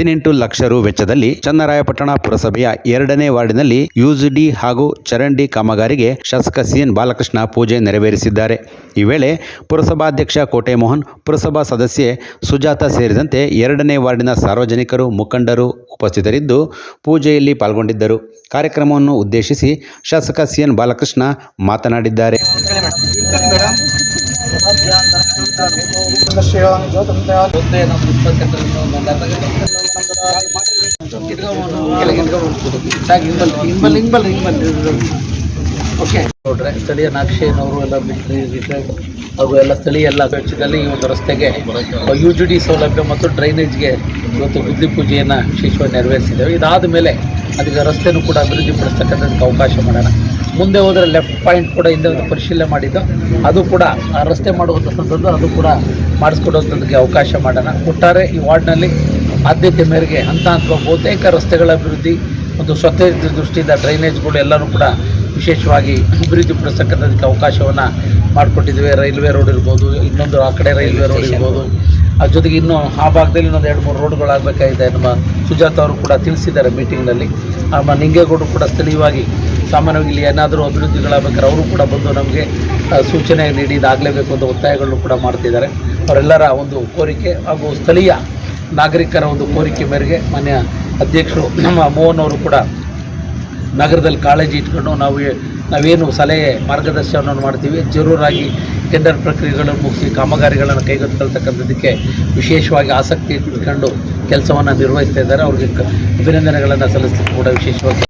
ಹದಿನೆಂಟು ಲಕ್ಷ ರು ವೆಚ್ಚದಲ್ಲಿ ಚನ್ನರಾಯಪಟ್ಟಣ ಪುರಸಭೆಯ ಎರಡನೇ ವಾರ್ಡಿನಲ್ಲಿ ಯುಜಿಡಿ ಹಾಗೂ ಚರಂಡಿ ಕಾಮಗಾರಿಗೆ ಶಾಸಕ ಸಿಎನ್ ಬಾಲಕೃಷ್ಣ ಪೂಜೆ ನೆರವೇರಿಸಿದ್ದಾರೆ. ಈ ವೇಳೆ ಪುರಸಭಾಧ್ಯಕ್ಷ ಕೋಟೆ ಮೋಹನ್ ಪುರಸಭಾ ಸದಸ್ಯೆ ಸುಜಾತ ಸೇರಿದಂತೆ ಎರಡನೇ ವಾರ್ಡಿನ ಸಾರ್ವಜನಿಕರು, ಮುಖಂಡರು ಉಪಸ್ಥಿತರಿದ್ದು ಪೂಜೆಯಲ್ಲಿ ಪಾಲ್ಗೊಂಡಿದ್ದರು. ಕಾರ್ಯಕ್ರಮವನ್ನು ಉದ್ದೇಶಿಸಿ ಶಾಸಕ ಸಿಎನ್ ಬಾಲಕೃಷ್ಣ ಮಾತನಾಡಿದ್ದಾರೆ. ಓಕೆ ನೋಡ್ರೆ ಸ್ಥಳೀಯ ನಾಕ್ಷೇನವರು ಎಲ್ಲ ಮಿಲಿಟರಿ ಹಾಗೂ ಎಲ್ಲ ಸ್ಥಳೀಯ ಎಲ್ಲ ವೆಚ್ಚದಲ್ಲಿ ಈ ಒಂದು ರಸ್ತೆಗೆ ಯು ಜಿ ಡಿ ಸೌಲಭ್ಯ ಮತ್ತು ಡ್ರೈನೇಜ್ಗೆ ಇವತ್ತು ಬುದ್ಧಿ ಪೂಜೆಯನ್ನು ವಿಶೇಷವಾಗಿ ನೆರವೇರಿಸಿದ್ದೇವೆ ಇದಾದ ಮೇಲೆ ಅದಕ್ಕೆ ರಸ್ತೆನೂ ಕೂಡ ಅಭಿವೃದ್ಧಿಪಡಿಸ್ತಕ್ಕಂಥದ್ದಕ್ಕೆ ಅವಕಾಶ ಮಾಡೋಣ ಮುಂದೆ ಹೋದರೆ ಲೆಫ್ಟ್ ಪಾಯಿಂಟ್ ಕೂಡ ಹಿಂದೆ ಒಂದು ಪರಿಶೀಲನೆ ಮಾಡಿದ್ದು ಅದು ಕೂಡ ರಸ್ತೆ ಮಾಡುವಂಥ ಸಂದರ್ಭ ಅದು ಕೂಡ ಮಾಡಿಸ್ಕೊಡುವಂಥದ್ದಕ್ಕೆ ಅವಕಾಶ ಮಾಡೋಣ ಒಟ್ಟಾರೆ ಈ ವಾರ್ಡ್ನಲ್ಲಿ ಆದ್ಯತೆ ಮೇರೆಗೆ ಹಂತ ಹಂತವಾಗಿ ಬಹುತೇಕ ರಸ್ತೆಗಳ ಅಭಿವೃದ್ಧಿ ಒಂದು ಸ್ವಚ್ಛತೆ ದೃಷ್ಟಿಯಿಂದ ಡ್ರೈನೇಜ್ಗಳು ಎಲ್ಲರೂ ಕೂಡ ವಿಶೇಷವಾಗಿ ಅಭಿವೃದ್ಧಿ ಪಡಿಸ್ತಕ್ಕಂಥದ್ದಕ್ಕೆ ಅವಕಾಶವನ್ನು ಮಾಡಿಕೊಟ್ಟಿದ್ದೇವೆ. ರೈಲ್ವೆ ರೋಡ್ ಇರ್ಬೋದು ಇನ್ನೊಂದು ಆ ಕಡೆ ರೈಲ್ವೆ ರೋಡ್ ಇರ್ಬೋದು. ಅದ್ರ ಜೊತೆಗೆ ಇನ್ನೂ ಆ ಭಾಗದಲ್ಲಿ ಇನ್ನೊಂದು ಎರಡು ಮೂರು ರೋಡ್ಗಳಾಗಬೇಕಾಗಿದೆ ನಮ್ಮ ಸುಜಾತ ಅವರು ಕೂಡ ತಿಳಿಸಿದ್ದಾರೆ ಮೀಟಿಂಗ್ನಲ್ಲಿ. ನಮ್ಮ ನಿಂಗೇಗೌಡರು ಕೂಡ ಸ್ಥಳೀಯವಾಗಿ ಸಾಮಾನ್ಯವಾಗಿ ಇಲ್ಲಿ ಏನಾದರೂ ಅಭಿವೃದ್ಧಿಗಳಾಗಬೇಕಾದ್ರೆ ಅವರು ಕೂಡ ಬಂದು ನಮಗೆ ಸೂಚನೆ ನೀಡಿದಾಗಲೇಬೇಕು ಅಂತ ಒತ್ತಾಯಗಳನ್ನು ಕೂಡ ಮಾಡ್ತಿದ್ದಾರೆ. ಅವರೆಲ್ಲರ ಒಂದು ಕೋರಿಕೆ ಹಾಗೂ ಸ್ಥಳೀಯ ನಾಗರಿಕರ ಒಂದು ಕೋರಿಕೆ ಮೇರೆಗೆ ಮಾನ್ಯ ಅಧ್ಯಕ್ಷರು ನಮ್ಮ ಮೋಹನ್ ಅವರು ಕೂಡ ನಗರದಲ್ಲಿ ಕಾಳಜಿ ಇಟ್ಕೊಂಡು ನಾವು ನಾವೇನು ಸಲಹೆ ಮಾರ್ಗದರ್ಶನವನ್ನು ಮಾಡ್ತೀವಿ. ಜರೂರಾಗಿ ಟೆಂಡರ್ ಪ್ರಕ್ರಿಯೆಗಳನ್ನು ಮುಗಿಸಿ ಕಾಮಗಾರಿಗಳನ್ನು ಕೈಗೆತ್ತಿಕೊಳ್ತಕ್ಕಂಥದ್ದಕ್ಕೆ ವಿಶೇಷವಾಗಿ ಆಸಕ್ತಿ ಇಟ್ಕೊಂಡು ಕೆಲಸವನ್ನು ನಿರ್ವಹಿಸ್ತಾ ಇದ್ದಾರೆ. ಅವ್ರಿಗೆ ಅಭಿನಂದನೆಗಳನ್ನು ಸಲ್ಲಿಸಲಿಕ್ಕೆ ಕೂಡ ವಿಶೇಷವಾಗಿ